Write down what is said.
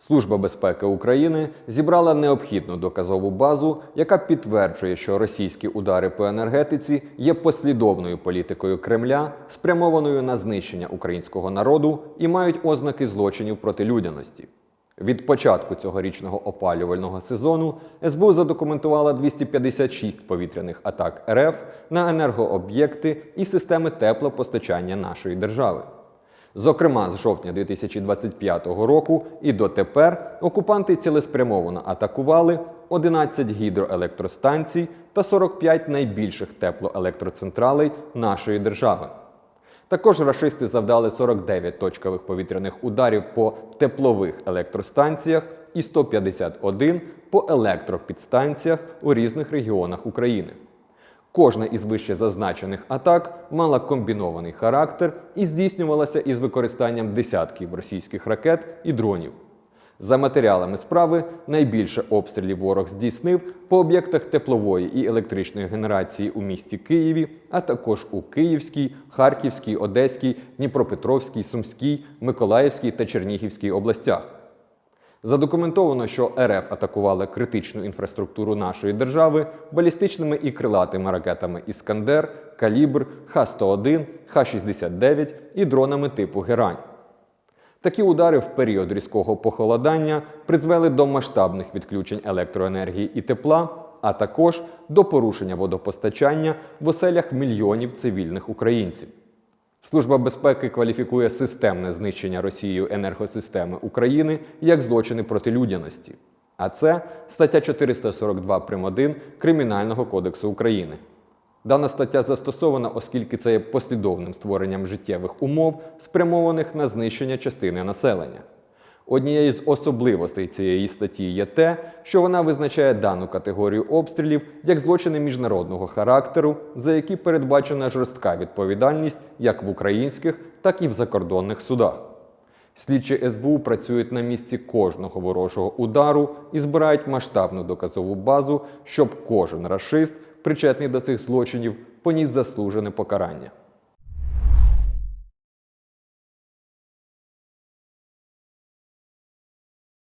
Служба безпеки України зібрала необхідну доказову базу, яка підтверджує, що російські удари по енергетиці є послідовною політикою Кремля, спрямованою на знищення українського народу і мають ознаки злочинів проти людяності. Від початку цьогорічного опалювального сезону СБУ задокументувала 256 повітряних атак РФ на енергооб'єкти і системи теплопостачання нашої держави. Зокрема, з жовтня 2025 року і дотепер окупанти цілеспрямовано атакували 11 гідроелектростанцій та 45 найбільших теплоелектроцентралей нашої держави. Також рашисти завдали 49 точкових повітряних ударів по теплових електростанціях і 151 по електропідстанціях у різних регіонах України. Кожна із вище зазначених атак мала комбінований характер і здійснювалася із використанням десятків російських ракет і дронів. За матеріалами справи найбільше обстрілів ворог здійснив по об'єктах теплової і електричної генерації у місті Києві, а також у Київській, Харківській, Одеській, Дніпропетровській, Сумській, Миколаївській та Чернігівській областях. Задокументовано, що РФ атакували критичну інфраструктуру нашої держави балістичними і крилатими ракетами Іскандер, Калібр, Х-101, Х-69 і дронами типу Герань. Такі удари в період різкого похолодання призвели до масштабних відключень електроенергії і тепла, а також до порушення водопостачання в оселях мільйонів цивільних українців. Служба безпеки кваліфікує системне знищення Росією енергосистеми України як злочини проти людяності. А це стаття 442 прим. 1 Кримінального кодексу України. Дана стаття застосована, оскільки це є послідовним створенням життєвих умов, спрямованих на знищення частини населення. Однією з особливостей цієї статті є те, що вона визначає дану категорію обстрілів як злочини міжнародного характеру, за які передбачена жорстка відповідальність як в українських, так і в закордонних судах. Слідчі СБУ працюють на місці кожного ворожого удару і збирають масштабну доказову базу, щоб кожен рашист, причетний до цих злочинів, поніс заслужене покарання.